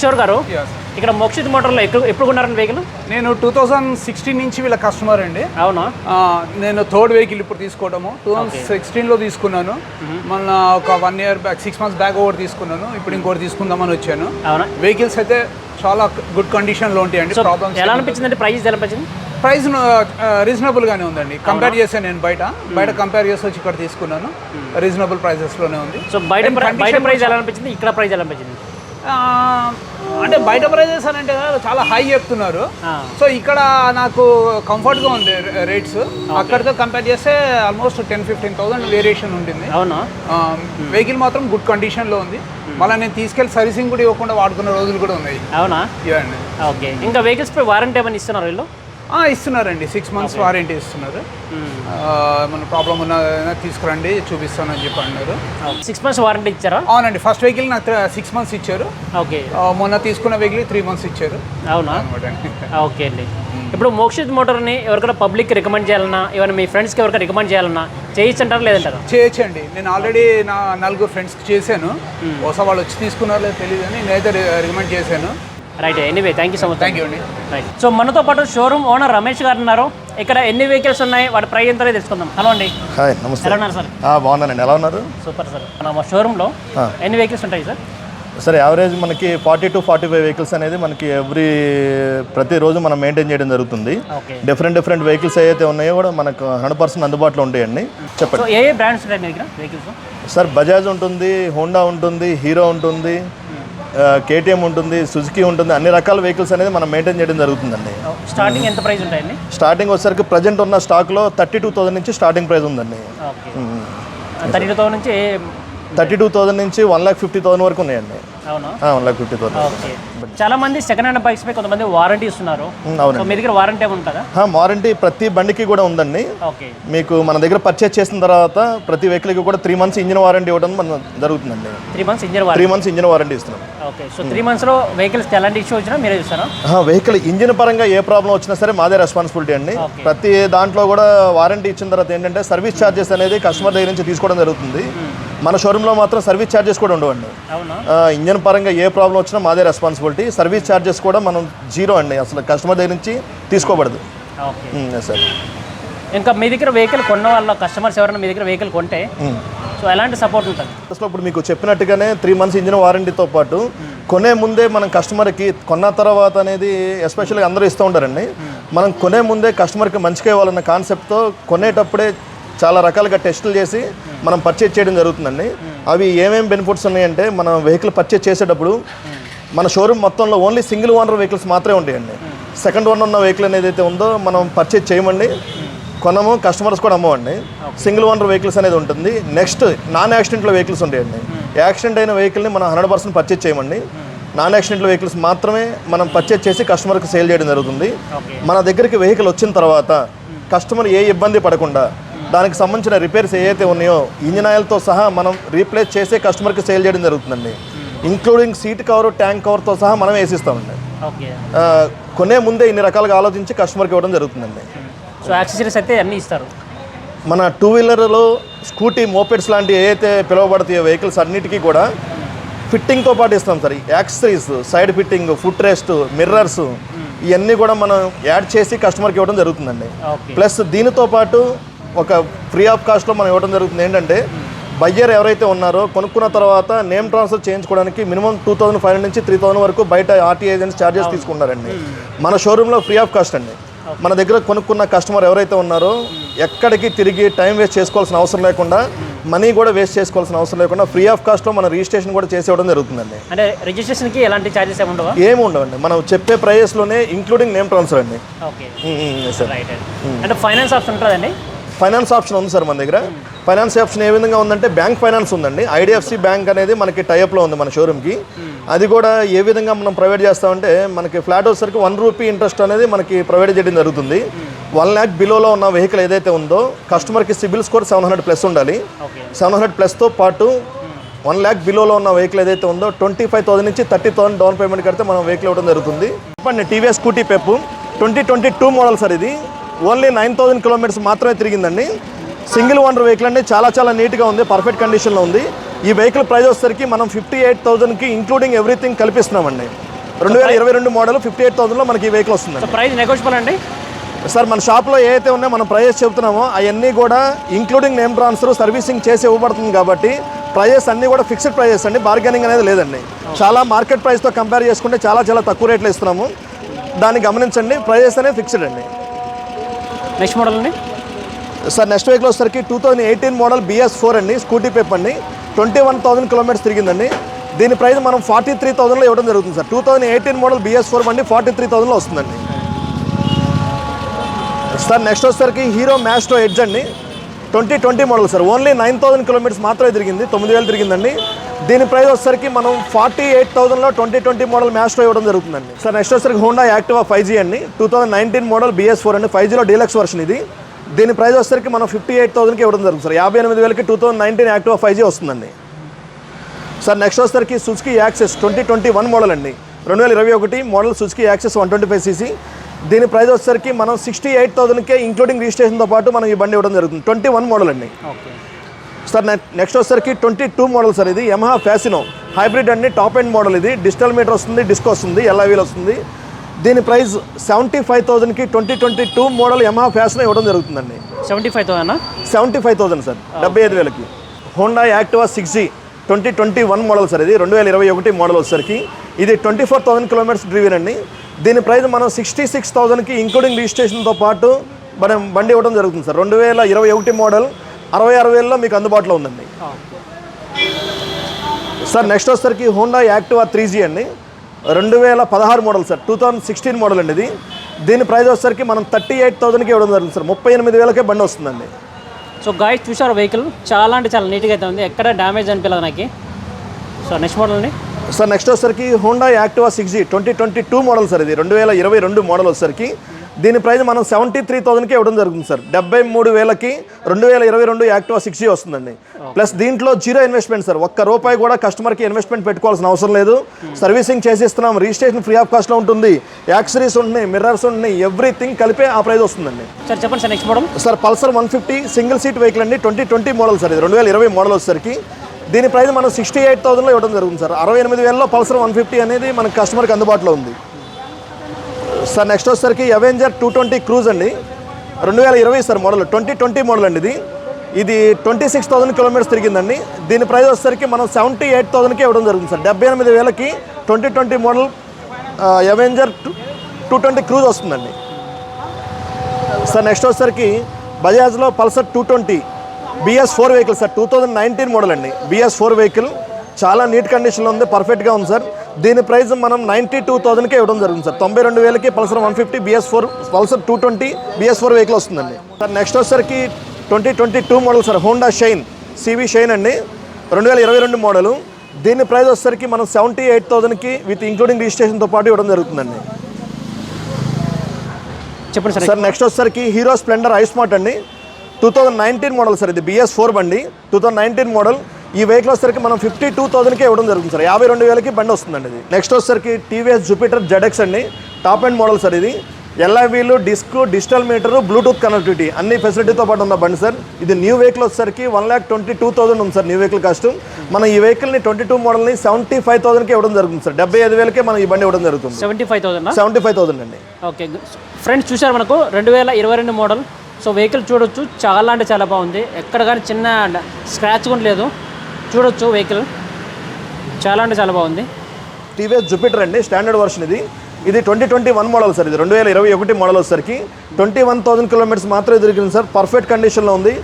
కిషోర్ గారు ఇక్కడ మోక్షిత్ మోటార్లో ఎప్పుడు ఎప్పుడు కొన్నారండి వెహికల్ నేను టూ థౌజండ్ సిక్స్టీన్ నుంచి వీళ్ళ కస్టమర్ అండి. అవునా? నేను థర్డ్ వెహికల్ ఇప్పుడు తీసుకోవడము. టూ థౌజండ్ సిక్స్టీన్లో తీసుకున్నాను. మొన్న ఒక one year back six months back ఒకటి తీసుకున్నాను. ఇప్పుడు ఇంకోటి తీసుకుందామని వచ్చాను. అవునా? వెహికల్స్ అయితే చాలా గుడ్ కండిషన్లో ఉంటాయండి ప్రాబ్లమ్స్ ఎలా అనిపించింది ప్రైస్ ఎలా అనిపించింది? ప్రైస్ రీజనబుల్ గానే ఉందండి. కంపేర్ చేశాను నేను బయట. బయట కంపేర్ చేసి వచ్చి ఇక్కడ తీసుకున్నాను. రీజనబుల్ ప్రైజెస్లోనే ఉంది. సో బయట బయట ప్రైస్ ఎలా అనిపించింది? ఇక్కడ ప్రైస్ ఎలా అనిపించింది? అంటే బయట ప్రైజెస్ అని అంటే చాలా హై చెప్తున్నారు. సో ఇక్కడ నాకు కంఫర్ట్గా ఉంది రేట్స్ అక్కడితో కంపేర్ చేస్తే almost ten fifteen thousand variation ఉంటుంది అవునా? వెహికల్ మాత్రం గుడ్ కండిషన్లో ఉంది. మళ్ళీ నేను తీసుకెళ్ళి సర్వీసింగ్ కూడా ఇవ్వకుండా వాడుకున్న రోజులు కూడా ఉన్నాయి. అవునా? ఇవ్వండి. ఓకే. ఇంకా వెహికల్స్ పై వారంటీ ఏమైనా ఇస్తున్నారు వీళ్ళు? ఇస్తున్నారండి. సిక్స్ మంత్స్ వారంటీ ఇస్తున్నారు. మన ప్రాబ్లం ఉన్న తీసుకురండి చూపిస్తానని చెప్పి అన్నారు. సిక్స్ మంత్స్ వారంటీ ఇచ్చారా? అవునండి. ఫస్ట్ వెహికల్ నాకు సిక్స్ మంత్స్ ఇచ్చారు. ఓకే మొన్న తీసుకున్న వెహికల్ త్రీ మంత్స్ ఇచ్చారు. అవునా? ఓకే అండి. ఇప్పుడు మోక్షిత్ మోటార్ని ఎవరికైనా పబ్లిక్ రికమెండ్ చేయాలన్నా ఏమైనా మీ ఫ్రెండ్స్కి ఎవరికైనా రికమెండ్ చేయాలన్నా చేయించంటారా లేదంటారా? చేయొచ్చండి. నేను ఆల్రెడీ నా నలుగురు ఫ్రెండ్స్కి చేశాను. బహుశా వాళ్ళు వచ్చి తీసుకున్నారో లేదో తెలియదు అని నేనైతే రికమెండ్ చేశాను. Right anyway thank you so much thank you అండి రైట్ సో మనతో పాటు షోరూమ్ ఓనర్ రమేష్ గారు ఉన్నారు ఇక్కడ ఎన్ని వెహికల్స్ ఉన్నాయి? వాటి ప్రైస్ ఎంతో తెలుసుకుందాం. హలో అండి హాయ్ నమస్తే. ఎలా ఉన్నారు సార్ ఆ, బాగున్నానండి ఎలా ఉన్నారు? సూపర్ సార్ మన షోరూంలో. ఎన్ని వెహికల్స్ ఉంటాయి సార్ సరే యావరేజ్ మనకి forty two forty five vehicles అనేది మనకి ఎవ్రీ ప్రతిరోజు మనం మెయింటైన్ చేయడం జరుగుతుంది. ఓకే డిఫరెంట్ డిఫరెంట్ వెహికల్స్ ఏవైతే ఉన్నాయో కూడా మనకు హండ్రెడ్ పర్సెంట్ అందుబాటులో ఉంటాయండి. చెప్పండి. సో ఏ ఏ బ్రాండ్స్ సార్ బజాజ్ ఉంటుంది హోండా ఉంటుంది హీరో ఉంటుంది. కేటీఎం ఉంటుంది సుజుకి ఉంటుంది అన్ని రకాల వెహికల్స్ అనేది మనం మెయింటైన్ చేయడం జరుగుతుందండి. స్టార్టింగ్ ఎంత ప్రైస్ ఉంటాయండి? స్టార్టింగ్ వచ్చేసరికి ప్రజెంట్ ఉన్న స్టాక్లో థర్టీ టూ థౌసండ్ నుంచి స్టార్టింగ్ ప్రైస్ ఉందండి. థర్టీ టూ థౌసండ్ నుంచి థర్టీ టూ థౌసండ్ నుంచి వన్ లాక్ ఫిఫ్టీ థౌసండ్ వరకు ఉన్నాయండి. వన్ లాక్ ఫిఫ్టీ థౌసండ్ చాలా మంది సెకండ్ హ్యాండ్ బైక్స్ పై కొంతమంది వారంటీ ఇస్తున్నారు. అవునండి. సో మీ దగ్గర వారంటీ ఉంటుందా? వారంటీ ప్రతి బండికి కూడా ఉందండి. ఓకే మీకు మన దగ్గర పర్చేస్ చేసిన తర్వాత ప్రతి వెహికల్కి కూడా త్రీ మంత్స్ ఇంజిన్ వారంటీ ఇవ్వడం మన జరుగుతుందండి. Three months engine three months engine warranty ఇస్తున్నాం. ఓకే సో త్రీ మంత్స్లో వెహికల్స్కి ఎలాంటి ఇష్యూ వచ్చినా మీరే చూస్తారా? వెహికల్ ఇంజిన్ పరంగా ఏ ప్రాబ్లం వచ్చినా సరే మాదే రెస్పాన్సిబిలిటీ అండి. ప్రతి దాంట్లో కూడా వారంటీ ఇచ్చిన తర్వాత ఏంటంటే సర్వీస్ ఛార్జెస్ అనేది కస్టమర్ దగ్గర నుంచి తీసుకోవడం జరుగుతుంది. మన షోరూంలో మాత్రం సర్వీస్ ఛార్జెస్ కూడా ఉండవండి. ఇంజిన్ పరంగా ఏ ప్రాబ్లం వచ్చినా మాదే రెస్పాన్సిబిలిటీ సర్వీస్ ఛార్జెస్ కూడా మనం జీరో అండి. అసలు కస్టమర్ దగ్గర నుంచి తీసుకోబడదు. సార్ ఇంకా మీ దగ్గర వెహికల్ కొన్న వాళ్ళ కస్టమర్స్ ఎవరైనా మీ దగ్గర వెహికల్ కొంటే సో ఎలాంటి సపోర్ట్ ఉంటుంది? అసలు ఇప్పుడు మీకు చెప్పినట్టుగానే త్రీ మంత్స్ ఇంజిన్ వారంటీతో పాటు కొనే ముందే మనం కస్టమర్కి కొన్న తర్వాత అనేది ఎస్పెషల్గా అందరూ ఇస్తూ ఉంటారండి. మనం కొనే ముందే కస్టమర్కి మంచిగా ఇవ్వాలన్న కాన్సెప్ట్తో కొనేటప్పుడే చాలా రకాలుగా టెస్టులు చేసి మనం పర్చేజ్ చేయడం జరుగుతుందండి. అవి ఏమేమి బెనిఫిట్స్ ఉన్నాయంటే మనం వెహికల్ పర్చేజ్ చేసేటప్పుడు మన షోరూమ్ మొత్తంలో ఓన్లీ సింగిల్ ఓనర్ వెహికల్స్ మాత్రమే ఉంటాయండి. సెకండ్ ఓనర్ ఉన్న వెహికల్ అనేది అయితే ఉందో మనం పర్చేజ్ చేయమండి. కొనము కస్టమర్స్ కూడా అమ్మవండి. సింగిల్ ఓనర్ వెహికల్స్ అనేది ఉంటుంది. నెక్స్ట్ నాన్ యాక్సిడెంట్లో వెహికల్స్ ఉంటాయండి. యాక్సిడెంట్ అయిన వెహికల్ని మనం హండ్రెడ్ పర్సెంట్ పర్చేజ్ చేయమండి. నాన్ యాక్సిడెంట్లో వెహికల్స్ మాత్రమే మనం పర్చేజ్ చేసి కస్టమర్కి సేల్ చేయడం జరుగుతుంది. మన దగ్గరికి వెహికల్ వచ్చిన తర్వాత కస్టమర్ ఏ ఇబ్బంది పడకుండా దానికి సంబంధించిన రిపేర్స్ ఏవైతే ఉన్నాయో ఇంజిన్ ఆయిల్తో సహా మనం రీప్లేస్ చేసే కస్టమర్కి సేల్ చేయడం జరుగుతుందండి. ఇంక్లూడింగ్ సీట్ కవర్ ట్యాంక్ కవర్తో సహా మనం వేసిస్తామండి. కొనే ముందే ఇన్ని రకాలుగా ఆలోచించి కస్టమర్కి ఇవ్వడం జరుగుతుందండి. సో యాక్సెసరీస్ అయితే అన్నీ ఇస్తారు. మన టూ వీలర్లో స్కూటీ మోపెడ్స్ లాంటి ఏవైతే పిలువబడతాయో వెహికల్స్ అన్నిటికీ కూడా ఫిట్టింగ్తో పాటు ఇస్తాం sir. Accessories side fitting foot rest mirrors ఇవన్నీ కూడా మనం యాడ్ చేసి కస్టమర్కి ఇవ్వడం జరుగుతుందండి. ప్లస్ దీనితో పాటు ఒక ఫ్రీ ఆఫ్ కాస్ట్లో మనం ఇవ్వడం జరుగుతుంది. ఏంటంటే బయ్యర్ ఎవరైతే ఉన్నారో కొనుక్కున్న తర్వాత నేమ్ ట్రాన్స్ఫర్ చేయించుకోవడానికి మినిమం టూ థౌసండ్ ఫైవ్ నుంచి త్రీ థౌసండ్ వరకు బయట ఆర్టీ ఏజెంట్స్ ఛార్జెస్ తీసుకున్నారండి మన షోరూంలో ఫ్రీ ఆఫ్ కాస్ట్ అండి. మన దగ్గర కొనుక్కున్న కస్టమర్ ఎవరైతే ఉన్నారో ఎక్కడికి తిరిగి టైం వేస్ట్ చేసుకోవాల్సిన అవసరం లేకుండా మనీ కూడా వేస్ట్ చేసుకోవాల్సిన అవసరం లేకుండా ఫ్రీ ఆఫ్ కాస్ట్లో మన రిజిస్ట్రేషన్ కూడా చేసి ఇవ్వడం జరుగుతుందండి. అంటే రిజిస్ట్రేషన్కి ఎలాంటి ఛార్జెస్ ఏమి ఉండవా? ఏమి ఉండవండి. మనం చెప్పే ప్రైజెస్లోనే ఇంక్లూడింగ్ నేమ్ ట్రాన్స్ఫర్ అండి. ఓకే. రైట్ అంటే ఫైనాన్స్ ఆప్షన్ ఉంటుందండి ఫైనాన్స్ ఆప్షన్ ఉంది సార్ మన దగ్గర. ఫైనాన్స్ ఆప్షన్ ఏ విధంగా ఉందంటే బ్యాంక్ ఫైనాన్స్ ఉందండి. ఐడిఎఫ్సి బ్యాంక్ అనేది మనకి టైప్లో ఉంది మన షోరూమ్కి అది కూడా ఏ విధంగా మనం ప్రొవైడ్ చేస్తామంటే మనకి ఫ్లాట్ వచ్చేసరికి వన్ రూపీ ఇంట్రెస్ట్ అనేది మనకి ప్రొవైడ్ చేయడం జరుగుతుంది. వన్ ల్యాక్ బిలోలో ఉన్న వెహికల్ ఏదైతే ఉందో కస్టమర్కి CIBIL score seven hundred plus ఉండాలి. సెవెన్ హండ్రెడ్ ప్లస్తో పాటు వన్ ల్యాక్ బిలోలో ఉన్న వెహికల్ ఏదైతే ఉందో ట్వంటీ ఫైవ్ థౌసండ్ నుంచి థర్టీ థౌసండ్ డౌన్ పేమెంట్ కడితే మనం వెహికల్ ఇవ్వడం జరుగుతుంది. చెప్పండి TVS Scooty Pep twenty twenty two model sir ఇది. ఓన్లీ నైన్ థౌసండ్ కిలోమీటర్స్ మాత్రమే తిరిగిందండి. సింగిల్ ఓనర్ వెహికల్ అండి. చాలా చాలా నీట్గా ఉంది. పర్ఫెక్ట్ కండిషన్లో ఉంది. ఈ వెహికల్ ప్రైస్ వచ్చేసరికి మనం ఫిఫ్టీ ఎయిట్ థౌసండ్కి ఇంక్లూడింగ్ ఎవ్రీథింగ్ కల్పిస్తున్నామండి. రెండు వేల ఇరవై రెండు మోడల్ ఫిఫ్టీ ఎయిట్ థౌసండ్లో మనకి ఈ వెహికల్ వస్తుందండి. సో ప్రైస్ నెగోషియబుల్ అండి? సార్ మన షాప్లో ఏదైతే ఉన్నాయో మనం ప్రైజెస్ చెప్తున్నామో అవన్నీ కూడా ఇంక్లూడింగ్ నేమ్ ట్రాన్స్ఫర్ సర్వీసింగ్ చేసి ఇవ్వబడుతుంది కాబట్టి ప్రైజెస్ అన్నీ కూడా ఫిక్స్డ్ ప్రైజెస్ అండి. బార్గెనింగ్ అనేది లేదండి. చాలా మార్కెట్ ప్రైస్తో కంపేర్ చేసుకుంటే చాలా చాలా తక్కువ రేట్లో ఇస్తున్నాము. దాన్ని గమనించండి. ప్రైజెస్ అనేది ఫిక్స్డ్ అండి. నెక్స్ట్ మోడల్ అండి? సార్ నెక్స్ట్ వెహికల్ వచ్చేసరికి two thousand eighteen model BS four అండి. స్కూటీ పేప్ అండి. ట్వంటీ వన్ థౌసండ్ కిలోమీటర్స్ తిరిగిందండి. దీని ప్రైస్ మనం ఫార్టీ త్రీ థౌసండ్లో ఇవ్వడం జరుగుతుంది sir. Two thousand eighteen model BS four అండి. ఫార్టీ త్రీ థౌసండ్లో వస్తుందండి. సార్ నెక్స్ట్ వచ్చేసరికి హీరో మ్యాస్ట్రో ఎడ్జ్ అండి. Twenty twenty model sir. Only nine thousand kilometres మాత్రమే తిరిగింది. తొమ్మిది వేలు తిరిగిందండి. దీని ప్రైస్ వచ్చేసరికి మనం ఫార్టీ ఎయిట్ థౌసండ్లో ట్వంటీ ట్వంటీ మోడల్ మ్యాస్ట్రో ఇవ్వడం జరుగుతుందండి. సార్ నెక్స్ట్ వచ్చేసరికి హోండా యాక్టివా ఫైవ్ జీ అండి. Two thousand nineteen model BS four అండి. ఫైవ్ జీలో డీలక్స్ వర్షన్ ఇది. దీని ప్రైస్ వచ్చేసరికి మనం ఫిఫ్టీ ఎయిట్ థౌసండ్కి ఇవ్వడం జరుగుతుంది సార్. యాభై ఎనిమిది వేలకి two thousand nineteen Activa five G వస్తుందండి. సార్ నెక్స్ట్ వచ్చేసరికి Suzuki Access twenty twenty one model అండి. రెండు వేల ఇరవై ఒకటి model Suzuki Access one twenty five CC. దీని ప్రైస్ వచ్చేసరికి మనం సిక్స్టీ ఎయిట్ థౌసండ్కే ఇంక్లూడింగ్ రిజిస్ట్రేషన్తో పాటు మనం ఈ బండి ఇవ్వడం జరుగుతుంది. ట్వంటీ వన్ మోడల్ అండి. ఓకే. సార్ నెక్స్ట్ వచ్చేసరికి ట్వంటీ టూ మోడల్ సార్ ఇది. Yamaha Fascino. హైబ్రిడ్ అండి టాప్ ఎండ్ మోడల్ ఇది. డిజిటల్ మీటర్ వస్తుంది డిస్క్ వస్తుంది ఎల్ఐ వీల్ వస్తుంది. దీని price seventy five థౌసండ్కి twenty twenty two model Yamaha Fascino ఇవ్వడం జరుగుతుందండి. Seventy five thousand seventy five thousand sir. డెబ్బై ఐదు వేలకి. Honda Activa six G twenty twenty one model sir ఇది. రెండు వేల ఇరవై ఒకటి మోడల్ వచ్చేసరికి. ఇది twenty four thousand kilometres driven అండి. దీని ప్రైస్ మనం సిక్స్టీ సిక్స్ థౌసండ్కి ఇంక్లూడింగ్ రిజిస్ట్రేషన్తో పాటు మనం బండి ఇవ్వడం జరుగుతుంది సార్. రెండు వేల ఇరవై ఒకటి మోడల్ అరవై ఆరు వేలలో మీకు అందుబాటులో ఉందండి. సార్ నెక్స్ట్ వచ్చేసరికి హోండా యాక్టివా త్రీ జీ అండి. రెండు వేల పదహారు model sir two thousand sixteen model అండి ఇది. దీని ప్రైస్ వచ్చేసరికి మనం థర్టీ ఎయిట్ థౌసండ్కి ఇవ్వడం జరుగుతుంది సార్. ముప్పై ఎనిమిది వేలకే బండి వస్తుందండి. సో గాయస్ చూసారు వెహికల్ చాలా అంటే చాలా నీట్గా అయితే ఉంది. ఎక్కడ డ్యామేజ్ అనిపించలేదు నాకు. సో నెక్స్ట్ మోడల్ అండి. సార్ నెక్స్ట్ వచ్చేసరికి Honda Activa six G twenty twenty two model sir ఇది. రెండు వేల ఇరవై రెండు మోడల్ వచ్చేసరికి దీని ప్రైస్ మనం సెవెంటీ త్రీ థౌసండ్కి ఇవ్వడం జరుగుతుంది సార్. డెబ్బై మూడు వేలకి రెండు వేల ఇరవై రెండు యాక్టివా సిక్స్ వస్తుందండి. ప్లస్ దీంట్లో జీరో ఇన్వెస్ట్మెంట్ సార్. ఒక్క రూపాయి కూడా కస్టమర్కి ఇన్వెస్ట్మెంట్ పెట్టుకోవాల్సిన అవసరం లేదు. సర్వీసింగ్ చేసిస్తున్నాం. రిజిస్ట్రేషన్ ఫ్రీ ఆఫ్ కాస్ట్లో ఉంటుంది. యాక్సరీస్ ఉంటున్నాయి మిర్రర్స్ ఉంటున్నాయి. ఎవ్రీథింగ్ కలిపే ఆ ప్రైస్ వస్తుందండి. సార్ చెప్పండి sir next model sir Pulsar one fifty single seat vehicle అండి. ట్వంటీ ట్వంటీ మోడల్ సార్ ఇది. రెండు వేల ఇరవై మోడల్ వచ్చేసరికి. దీని ప్రైస్ మనం సిక్స్టీ ఎయిట్ థౌసండ్లో ఇవ్వడం జరుగుతుంది సార్. అరవై ఎనిమిది వేలలో పల్సర్ వన్ ఫిఫ్టీ అనేది మన కస్టమర్కి అందుబాటులో ఉంది. సార్ నెక్స్ట్ వచ్చేసరికి అవెంజర్ టూ ట్వంటీ క్రూజ్ అండి. రెండు వేల ఇరవై sir model twenty twenty model అండి ఇది. ఇది ట్వంటీ సిక్స్ థౌసండ్ కిలోమీటర్స్ తిరిగిందండి. దీని ప్రైస్ వచ్చేసరికి మనం సెవెంటీ ఎయిట్ థౌసండ్కి ఇవ్వడం జరుగుతుంది సార్. డెబ్బై ఎనిమిది వేలకి twenty twenty model Avenger two two twenty cruise వస్తుందండి. సార్ నెక్స్ట్ వచ్చేసరికి బజాజ్లో Pulsar two twenty BS four vehicle sir two thousand nineteen model అండి. బిఎస్ ఫోర్ వెహికల్ చాలా నీట్ కండిషన్లో ఉంది పర్ఫెక్ట్గా ఉంది సార్. దీని ప్రైస్ మనం నైంటీ టూ థౌసండ్కే ఇవ్వడం జరుగుతుంది సార్. తొంభై రెండు వేలకి Pulsar one fifty BS four Pulsar two twenty BS four vehicle వస్తుందండి. సార్ నెక్స్ట్ వచ్చేసరికి twenty twenty two model sir Honda Shine CV Shine అండి. రెండు వేల ఇరవై రెండు మోడలు దీని ప్రైస్ వచ్చేసరికి మనం సెవెంటీ ఎయిట్ థౌసండ్కి విత్ ఇంక్లూడింగ్ రిజిస్ట్రేషన్తో పాటు ఇవ్వడం జరుగుతుందండి. చెప్పండి సార్. సార్ నెక్స్ట్ వచ్చేసరికి హీరో స్ప్లెండర్ ఐ స్మార్ట్ అండి. Two thousand nineteen model sir ఇది బిఎస్ ఫోర్ బండి. టూ థౌజండ్ నైన్టీన్ మోడల్ ఈ వెహికల్ వచ్చేసరికి మనం ఫిఫ్టీ టూ థౌసండ్కే ఇవ్వడం జరుగుతుంది సార్. యాభై రెండు వేలకి బండి వస్తుందండి ఇది. నెక్స్ట్ వచ్చేసరికి టీవీఎస్ జూపిటర్ జెడ్ఎక్స్ అండి. టాప్ అండ్ మోడల్ సార్ ఇది. Alloy wheel disc digital meter Bluetooth connectivity అన్ని ఫెసిలిటీతో పాటు ఉన్న బండి సార్. ఇది న్యూ వెహికల్ వచ్చేసరికి one lakh twenty two thousand ఉంది సార్ న్యూ వెహికల్ కాస్ట్ మనం ఈ వెహికల్ని ట్వంటీ టూ మోడల్ని సెవెంటీ ఫైవ్ థౌసండ్కి ఇవ్వడం జరుగుతుంది సార్. డెబ్బై ఐదు వేలకే మనం ఈ బండి ఇవ్వడం జరుగుతుంది. Seventy five thousand seventy five thousand అండి ఓకే ఫ్రెండ్స్ చూసారు మనకు రెండు వేల ఇరవై రెండు మోడల్ సో వెహికల్ చూడొచ్చు. చాలా అంటే చాలా బాగుంది. ఎక్కడ కానీ చిన్న స్క్రాచ్ కూడా లేదు. చూడొచ్చు వెహికల్ చాలా అంటే చాలా బాగుంది. టీవీఎస్ జూపిటర్ అండి స్టాండర్డ్ వర్షన్ ఇది. ఇది twenty twenty one model sir ఇది. రెండు వేల ఇరవై ఒకటి మోడల్ వచ్చేసరికి ట్వంటీ వన్ థౌసండ్ కిలోమీటర్స్ మాత్రమే తిరిగింది సార్. పర్ఫెక్ట్ కండిషన్లో ఉంది.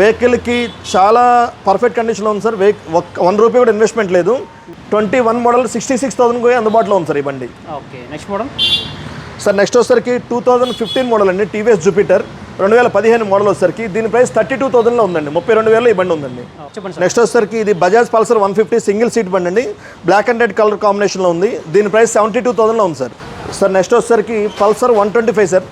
వెహికల్కి చాలా పర్ఫెక్ట్ కండిషన్లో ఉంది సార్. వెహిక్ ఒక్క వన్ రూపీ కూడా ఇన్వెస్ట్మెంట్ లేదు. Twenty one model sixty six thousand అందుబాటులో ఉంది సార్ ఈ బండి. Okay next model sir next వచ్చేసరికి టూ థౌసండ్ ఫిఫ్టీన్ మోడల్ అండి టీవీఎస్ జూపిటర్ రెండు వేల పదిహేను మోడల్ వచ్చేసరికి దీని ప్రైస్ థర్టీ టూ థౌసండ్లో ఉందండి. ముప్పై రెండు వేలు ఈ బండి ఉందండి. నెక్స్ట్ వచ్చేసరికి ఇది Bajaj Pulsar one fifty single seat బండి అండి. బ్లాక్ అండ్ రెడ్ కలర్ కాంబినేషన్లో ఉంది. దీని ప్రైస్ సెవెంటీ టూ థౌసండ్లో ఉంది సార్. సార్ నెక్స్ట్ వచ్చేసరికి Pulsar one twenty five sir.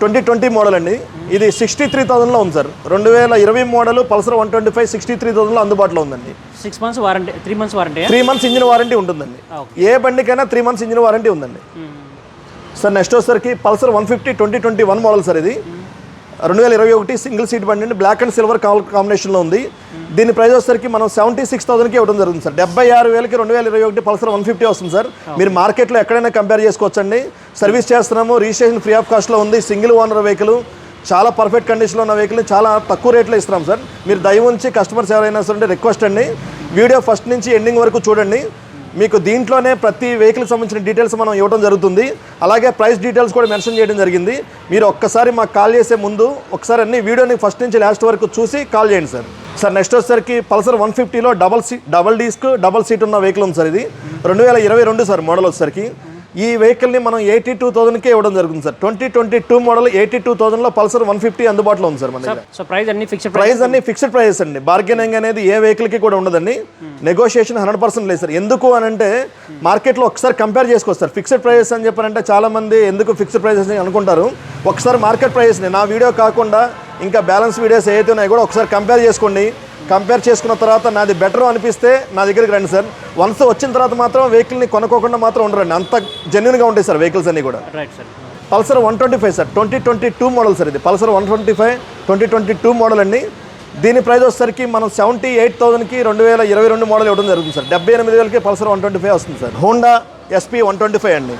Twenty twenty model అండి. ఇది సిక్స్టీ త్రీ థౌసండ్లో ఉంది సార్. రెండు వేల ఇరవై model Pulsar one twenty five sixty three థౌసండ్లో అందుబాటులో ఉందండి. Six months warranty three months warranty three months engine warranty ఉంటుందండి. ఏ బండికైనా త్రీ మంత్స్ ఇంజిన్ వారంటీ ఉందండి. సార్ నెక్స్ట్ వచ్చేసరికి Pulsar one fifty twenty twenty one model sir ఇది. రెండు వేల ఇరవై ఒకటి సింగిల్ సీట్ బండి అండి బ్లాక్ అండ్ సిల్వర్ కాంబినేషన్లో ఉంది. దీని ప్రైస్ వచ్చేసరికి మనం సెవెంటీ సిక్స్ థౌసండ్కి ఇవ్వడం జరుగుతుంది సార్. డెబ్బై ఆరు వేలకి రెండు వేల ఇరవై ఒకటి పల్సర్ వన్ ఫిఫ్టీ వస్తుంది సార్. మీరు మార్కెట్లో ఎక్కడైనా కంపేర్ చేసుకోవచ్చండి. సర్వీస్ చేస్తున్నాము. రిజిస్ట్రేషన్ ఫ్రీ ఆఫ్ కాస్ట్లో ఉంది. సింగిల్ ఓనర్ వెహికల్ చాలా పర్ఫెక్ట్ కండిషన్లో ఉన్న వెహికల్ చాలా తక్కువ రేట్లో ఇస్తున్నాం సార్. మీరు దయ ఉంచి కస్టమర్స్ ఎవరైనా సరే రిక్వెస్ట్ అండి. వీడియో ఫస్ట్ నుంచి ఎండింగ్ వరకు చూడండి. మీకు దీంట్లోనే ప్రతి వెహికల్కి సంబంధించిన డీటెయిల్స్ మనం ఇవ్వడం జరుగుతుంది. అలాగే ప్రైస్ డీటెయిల్స్ కూడా మెన్షన్ చేయడం జరిగింది. మీరు ఒక్కసారి మాకు కాల్ చేసే ముందు ఒకసారి అన్ని వీడియోని ఫస్ట్ నుంచి లాస్ట్ వరకు చూసి కాల్ చేయండి సార్. సార్ నెక్స్ట్ వచ్చేసరికి పల్సర్ వన్ ఫిఫ్టీలో double C double disc double seat ఉన్న వెహికల్ ఉంది సార్ ఇది. రెండు వేల ఇరవై రెండు సార్ మోడల్ వచ్చేసరికి. ఈ వెహికల్ని మనం ఎయిటీ టూ థౌసండ్కే ఇవ్వడం జరుగుతుంది sir. Twenty twenty two model eighty two థౌసండ్లో Pulsar one fifty అందుబాటులో ఉంది సార్ మన సో ప్రైస్ అన్ని ఫిక్స్డ్ ప్రైస్ అన్ని ఫిక్స్డ్ ప్రైస్ అండి. బార్గెనింగ్ అనేది ఏ వెహికల్కి కూడా ఉండదండి. నెగోషియేషన్ హండ్రెడ్ పర్సెంట్ లేదు సార్. ఎందుకు అని అంటే మార్కెట్లో ఒకసారి కంపేర్ చేసుకోవచ్చు సార్. ఫిక్స్డ్ ప్రైస్ అని చెప్పారంటే చాలా మంది ఎందుకు ఫిక్స్డ్ ప్రైసెస్ అని అనుకుంటారు. ఒకసారి మార్కెట్ ప్రైస్ని నా వీడియో కాకుండా ఇంకా బ్యాలెన్స్ వీడియోస్ ఏవైతే ఉన్నాయో కూడా ఒకసారి కంపేర్ చేసుకోండి. కంపేర్ చేసుకున్న తర్వాత నాది బెటర్ అనిపిస్తే నా దగ్గరికి రండి సార్. వన్స్ వచ్చిన తర్వాత మాత్రం వెహికల్ని కొనుక్కోకుండా మాత్రం ఉండరండి. అంత జెన్యున్గా ఉంటాయి సార్ వెహికల్స్ అన్ని కూడా. Right sir Pulsar one twenty five sir. Twenty twenty two model sir ఇది. Pulsar one twenty five twenty twenty two model అండి. దీని ప్రైస్ వచ్చేసరికి మనం సెవెంటీ ఎయిట్ థౌసండ్కి రెండు వేల ఇరవై రెండు మోడల్ ఇవ్వడం జరుగుతుంది సార్. డెబ్బై ఎనిమిది వేలకి పల్సర్ వన్ ట్వంటీ ఫైవ్ వస్తుంది sir. Honda SP one twenty five అండి.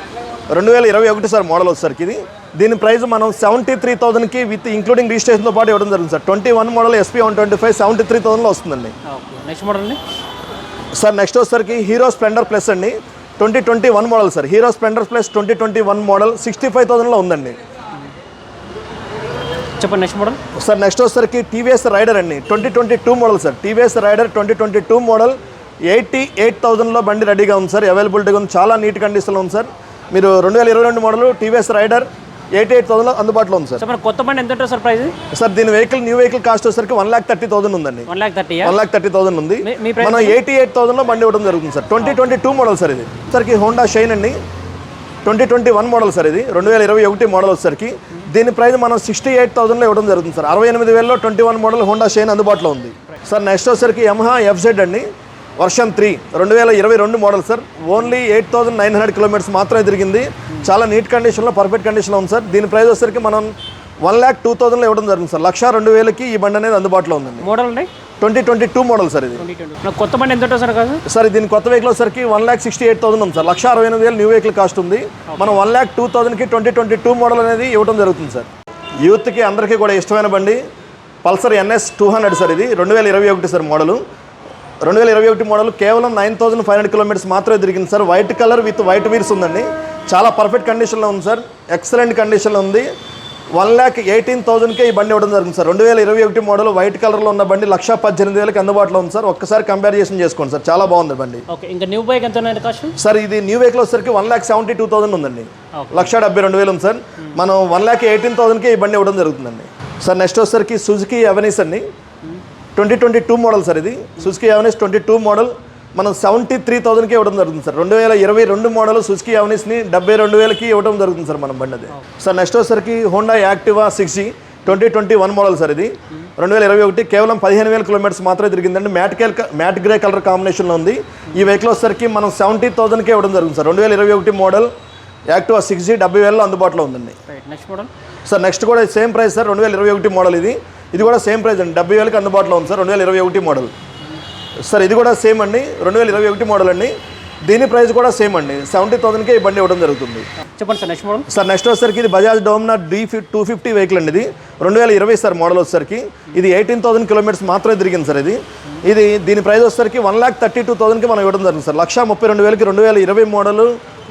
రెండు వేల ఇరవై ఒకటి సార్ మోడల్ వచ్చేసరికి ఇది. దీని ప్రైస్ మనం సెవెంటీ త్రీ థౌసండ్కి విత్ ఇంక్లూడింగ్ రిజిస్ట్రేషన్తో పాటు ఇవ్వడం జరుగుతుంది sir. Twenty one model SP one twenty five seventy three థౌసండ్లో వస్తుందండి. నెక్స్ట్ మోడల్ అండి? సార్ నెక్స్ట్ వచ్చేసరికి హీరో స్ప్లెండర్ ప్లస్ అండి. Twenty twenty one model sir. Hero Splendor plus twenty twenty one model sixty five థౌసండ్లో ఉందండి. చెప్పండి next model. Sir next వచ్చేసరికి TVS Raider అండి. Twenty twenty two model sir. TVS Raider twenty twenty two model eighty eight థౌసండ్లో బండి రెడీగా ఉంది sir. అవైలబిలిటీగా ఉంది. చాలా neat కండిషన్లో ఉంది సార్. మీరు రెండు వేల ఇరవై రెండు model TVS Raider eighty eight థౌసండ్లో అందుబాటులో ఉంది సార్. సో మన కొత్త బండి ఎంత ఉంటుంది సార్ ప్రైస్ సార్ దీని వెహికల్ న్యూ వెహికల్ కాస్ట్ వచ్చేసరికి వన్ ల్యాక్ థర్టీ థౌసండ్ ఉందండి. One lakh thirty one lakh thirty thousand ఉంది. మనం ఎయిటీ ఎయిట్ థౌసండ్లో బండి ఇవ్వడం జరుగుతుంది sir. Twenty twenty two model sir ఇది. సరికి హోండా షైన్ అండి. Twenty twenty one model sir ఇది. రెండు వేల ఇరవై ఒకటి మోడల్ వచ్చేసరికి దీని ప్రైస్ మనం సిక్స్టీ ఎయిట్ థౌసండ్లో ఇవ్వడం జరుగుతుంది సార్. అరవై ఎనిమిది వేలలో twenty one model Honda Shine అందుబాటులో ఉంది. సార్ నెక్స్ట్ వచ్చేసరికి యమహా ఎఫ్జెడ్ అండి. Version three. రెండు వేల ఇరవై రెండు model sir. Only eight thousand nine hundred kilometres మాత్రమే తిరిగింది. చాలా నీట్ కండిషన్లో పర్ఫెక్ట్ కండిషన్లో ఉంది సార్. దీని ప్రైస్ వచ్చేసరికి మనం వన్ ల్యాక్ టూ థౌసండ్లో ఇవ్వడం జరుగుతుంది సార్. లక్ష రెండు వేలకి ఈ బండి అనేది అందుబాటులో ఉందండి. మోడల్ అండి? Twenty twenty two model sir ఇది. కొత్త బండి ఎంత సార్ కాదు? సార్ దీని కొత్త వెహికల్ వచ్చేసరికి one lakh sixty eight thousand ఉంది సార్. లక్ష అరవై ఎనిమిది వేలు న్యూ వెహికల్ కాస్ట్ ఉంది. మనం వన్ ల్యాక్ టూ థౌసండ్కి ట్వంటీ ట్వంటీ టూ మోడల్ అనేది ఇవ్వడం జరుగుతుంది సార్. యూత్కి అందరికీ కూడా ఇష్టమైన బండి. Pulsar NS two hundred sir ఇది. రెండు వేల ఇరవై ఒకటి సార్ మోడలు. రెండు వేల ఇరవై ఒకటి మోడల్ కేవలం nine thousand five hundred kilometres మాత్రమే తిరిగింది. Sir white colour with white wheels ఉందండి. చాలా పర్ఫెక్ట్ కండిషన్లో ఉంది సార్. ఎక్సలెంట్ కండిషన్లో ఉంది. వన్ ల్యాక్ ఎయిటీన్ థౌసండ్కే ఈ బండి ఇవ్వడం జరిగింది సార్. రెండు వేల ఇరవై ఒకటి మోడల్ వైట్ కలర్లో ఉన్న బండి లక్ష పద్దెనిమిది వేలకి అందుబాటులో ఉంది సార్. ఒక్కసారి కంపారిజేషన్ చేసుకోండి సార్. చాలా బాగుంది బండి. ఓకే ఇంకా న్యూ బైక్ ఎంత సార్ ఇది న్యూ వెహికల్ వచ్చేసరికి one lakh seventy two thousand ఉందండి. లక్ష డెబ్బై రెండు వేలు ఉంది సార్. మనం వన్ ల్యాక్ ఎయిటీన్ థౌసండ్కి ఈ బండి ఇవ్వడం జరుగుతుందండి. సార్ నెక్స్ట్ వచ్చేసరికి సుజుకి అవెనీస్ అండి. Twenty twenty two model sir ఇది. Suzuki Avenis twenty two model. మనం సెవెంటీ త్రీ థౌసండ్కి ఇవ్వడం జరుగుతుంది సార్. రెండు వేల ఇరవై రెండు మోడల్ సుజుకి అవెనీస్ని డెబ్బై రెండు వేలకి ఇవ్వడం జరుగుతుంది సార్ మనం బండి అది సార్ నెక్స్ట్ వచ్చేసరికి Honda Activa six G twenty twenty one model sir ఇది. రెండు వేల ఇరవై ఒకటి కేవలం పదిహేను వేల కిలోమీటర్స్ మాత్రమే తిరిగిందండి. మ్యాట్ కేల్ మ్యాట్ గ్రే కలర్ కాంబినేషన్లో ఉంది. ఈ వెహికల్ వచ్చేసరికి మనం సెవెంటీ థౌసండ్కే ఇవ్వడం జరుగుతుంది సార్. రెండు వేల ఇరవై ఒకటి మోడల్ యాక్టివా సిక్స్ జీ డెబ్బై వేలలో అందుబాటులో ఉందండి. నెక్స్ట్ మోడల్ సార్ నెక్స్ట్ కూడా సేమ్ ప్రైస్ సార్. రెండు వేల ఇరవై ఒకటి మోడల్ ఇది. ఇది కూడా సేమ్ ప్రైస్ అండి. డెబ్బై వేలకి అందుబాటులో ఉంది సార్. రెండు వేల ఇరవై ఒకటి మోడల్. సార్ ఇది కూడా సేమ్ అండి. రెండు వేల ఇరవై ఒకటి మోడల్ అండి. దీని ప్రైస్ కూడా సేమ్ అండి. సెవెంటీ థౌసండ్కే ఈ బండి ఇవ్వడం జరుగుతుంది. చెప్పండి sir next model sir next వచ్చేసరికి ఇది బజాజ్ డోమ్నా డీ ఫి టూ ఫిఫ్టీ వెహికల్ అండి ఇది. రెండు వేల ఇరవై సార్ మోడల్ వచ్చేసరికి. ఇది ఎయిటీన్ థౌసండ్ కిలోమీటర్స్ మాత్రమే తిరిగింది సార్ ఇది. ఇది దీని ప్రైస్ వచ్చేసరికి వన్ ల్యాక్ థర్టీ టూ థౌసండ్కి మనం ఇవ్వడం జరిగింది సార్. లక్ష ముప్పై రెండు వేలకి రెండు వేల ఇరవై model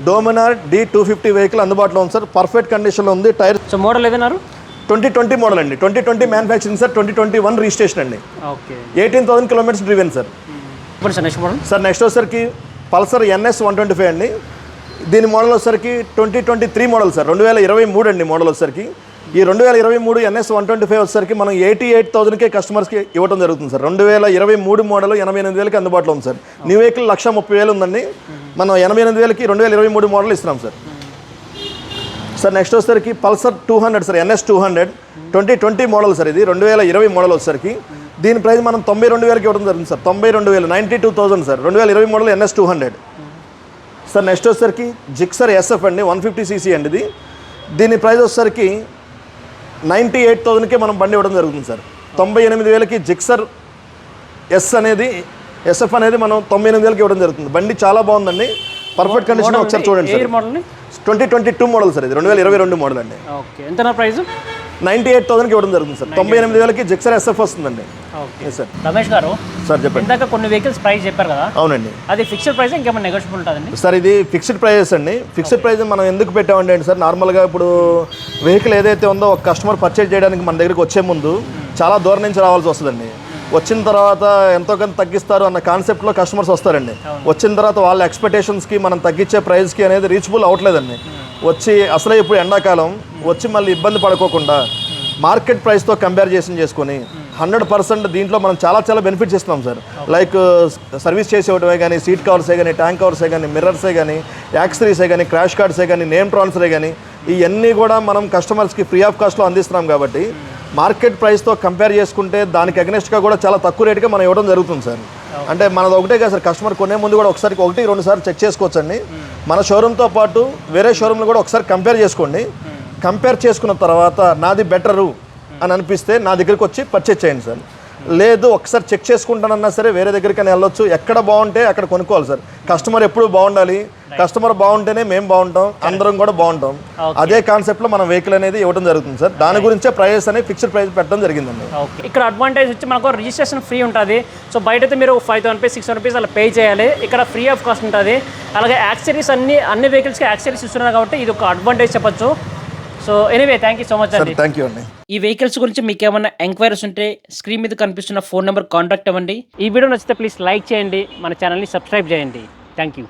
Dominar D two fifty vehicle అందుబాటులో ఉంది సార్. పర్ఫెక్ట్ కండిషన్లో ఉంది. టైర్ సో మోడల్ ఏదన్నారు? ట్వంటీ ట్వంటీ మోడల్ అండి. Twenty twenty manufacturing sir twenty twenty one registration అండి. Okay. Eighteen thousand kilometres driven sir చెప్పండి sir next model sir next వచ్చేసరికి Pulsar NS one twenty five అండి. దీని model వచ్చేసరికి twenty twenty three model sir రెండు వేల ఇరవై మూడు అండి మోడల్ వచ్చేసరికి. ఈ రెండు వేల ఇరవై మూడు ఎన్ఎస్ వన్ ట్వంటీ ఫైవ్ వచ్చేసరికి మనం ఎయిటీ ఎయిట్ థౌసండ్కే కస్టమర్స్కి ఇవ్వడం జరుగుతుంది సార్ రెండు వేల ఇరవై మూడు మోడల్ ఎనభై ఎనిమిది వేలకి అందుబాటులో ఉంది సార్ న్యూ వెహికల్ లక్ష ముప్పై వేలు ఉందండి. మనం ఎనభై ఎనిమిది వేలకి రెండు వేల ఇరవై మూడు మోడల్ ఇస్తున్నాం సార్ సార్ నెక్స్ట్ వచ్చేసరికి Pulsar two hundred sir NS two hundred twenty twenty model sir ఇది రెండు వేల ఇరవై మోడల్ వచ్చేసరికి. దీని ప్రైస్ మనం తొంభై రెండు వేలకి ఇవ్వడం జరిగింది సార్. తొంభై రెండు వేలు నైంటీ టూ థౌసండ్ సార్. రెండు వేల ఇరవై model NS two hundred sir next వచ్చేసరికి జిక్సర్ ఎస్ఎఫ్ అండి వన్ ఫిఫ్టీ సీసీ అండి ఇది. దీని ప్రైస్ వచ్చేసరికి నైంటీ ఎయిట్ థౌసండ్కి మనం బండి ఇవ్వడం జరుగుతుంది సార్. తొంభై ఎనిమిది వేలకి జిక్సర్ ఎస్ అనేది ఎస్ఎఫ్ అనేది మనం తొంభై ఎనిమిది వేలకి ఇవ్వడం జరుగుతుంది. బండి చాలా బాగుందండి. పర్ఫెక్ట్ కండిషన్ ఒకసారి చూడండి sir. Twenty twenty two model sir ఇది రెండు వేల ఇరవై రెండు మోడల్ అండి. ఓకే. ఎంత ప్రైస్? నైంటీ ఎయిట్ థౌసండ్కి ఇవ్వడం జరుగుతుంది సార్. తొంభై ఎనిమిది వేలకి జిక్సర్ ఎస్ఎఫ్ వస్తుందండి. ఓకే. సార్ రమేష్ గారు సార్ చెప్పండి. ఇందాక కొన్ని వెహికల్స్ ప్రైస్ చెప్పారు కదా? అవునండి. అది ఫిక్స్డ్ ప్రైస్ ఇంకేమైనా నెగోషియబుల్ ఉంటుందండి? సార్ ఇది ఫిక్స్డ్ ప్రైజెస్ అండి. ఫిక్స్డ్ ప్రైస్ మనం ఎందుకు పెట్టామంటే అండి సార్ నార్మల్గా ఇప్పుడు వెహికల్ ఏదైతే ఉందో ఒక కస్టమర్ పర్చేజ్ చేయడానికి మన దగ్గరికి వచ్చే ముందు చాలా దూరం నుంచి రావాల్సి వస్తుందండి. వచ్చిన తర్వాత ఎంతో కొంత తగ్గిస్తారు అన్న కాన్సెప్ట్లో కస్టమర్స్ వస్తారండి. వచ్చిన తర్వాత వాళ్ళ ఎక్స్పెక్టేషన్స్కి మనం తగ్గించే ప్రైస్కి అనేది రీచబుల్ అవ్వట్లేదండి. వచ్చి అసలే ఇప్పుడు ఎండాకాలం వచ్చి మళ్ళీ ఇబ్బంది పడుకోకుండా మార్కెట్ ప్రైస్తో కంపారిజేషన్ చేసుకొని హండ్రెడ్ పర్సెంట్ దీంట్లో మనం చాలా చాలా బెనిఫిట్స్ ఇస్తున్నాం సార్. లైక్ సర్వీస్ చేసి ఇవ్వడమే కానీ సీట్ కవర్సే కానీ ట్యాంక్ కవర్సే కానీ మిర్రర్సే కానీ యాక్సరీసే కానీ క్రాష్ కార్డ్సే కానీ నేమ్ ట్రాన్స్ఫరే కానీ ఇవన్నీ కూడా మనం కస్టమర్స్కి ఫ్రీ ఆఫ్ కాస్ట్లో అందిస్తున్నాం కాబట్టి మార్కెట్ ప్రైస్తో కంపేర్ చేసుకుంటే దానికి అగ్నెస్ట్గా కూడా చాలా తక్కువ రేటుగా మనం ఇవ్వడం జరుగుతుంది సార్. అంటే మనది ఒకటే కదా సార్ కస్టమర్ కొనే ముందు కూడా ఒకసారి ఒకటి రెండు సార్లు చెక్ చేసుకోవచ్చండి. మన షోరూమ్తో పాటు వేరే షోరూమ్లు కూడా ఒకసారి కంపేర్ చేసుకోండి. కంపేర్ చేసుకున్న తర్వాత నాది బెటరు అని అనిపిస్తే నా దగ్గరికి వచ్చి పర్చేజ్ చేయండి సార్. లేదు ఒకసారి చెక్ చేసుకుంటానన్నా సరే వేరే దగ్గరికి అని వెళ్ళొచ్చు. ఎక్కడ బాగుంటే అక్కడ కొనుక్కోవాలి సార్. కస్టమర్ ఎప్పుడు బాగుండాలి? కస్టమర్ బాగుంటేనే మేము బాగుంటాం అందరం కూడా బాగుంటాం. అదే కాన్సెప్ట్లో మన వెహికల్ అనేది ఇవ్వడం జరుగుతుంది సార్ దాని గురించే ప్రైస్ అనేది ఫిక్స్డ్ ప్రైస్ పెట్టడం జరిగిందండి. ఓకే ఇక్కడ అడ్వాంటేజ్ వచ్చి మనకు రిజిస్ట్రేషన్ ఫ్రీ ఉంటుంది. సో బయట అయితే మీరు five thousand rupees six rupees అలా పే చేయాలి. ఇక్కడ ఫ్రీ ఆఫ్ కాస్ట్ ఉంటుంది. అలాగే యాక్సరీస్ అన్ని అన్ని వెహికల్స్కి యాక్సరీస్ ఇస్తున్నారు కాబట్టి ఇది ఒక అడ్వాంటేజ్ చెప్పొచ్చు. So anyway thank you so much sir అండి థ్యాంక్ యూ అండి ఈ వెహికల్స్ గురించి మీకు ఏమైనా ఎంక్వైరీస్ ఉంటే స్క్రీన్ మీద కనిపిస్తున్న ఫోన్ నెంబర్ కాంటాక్ట్ అవ్వండి. ఈ వీడియో నచ్చితే ప్లీజ్ లైక్ చేయండి. మన ఛానల్ని సబ్స్క్రైబ్ చేయండి. Thank you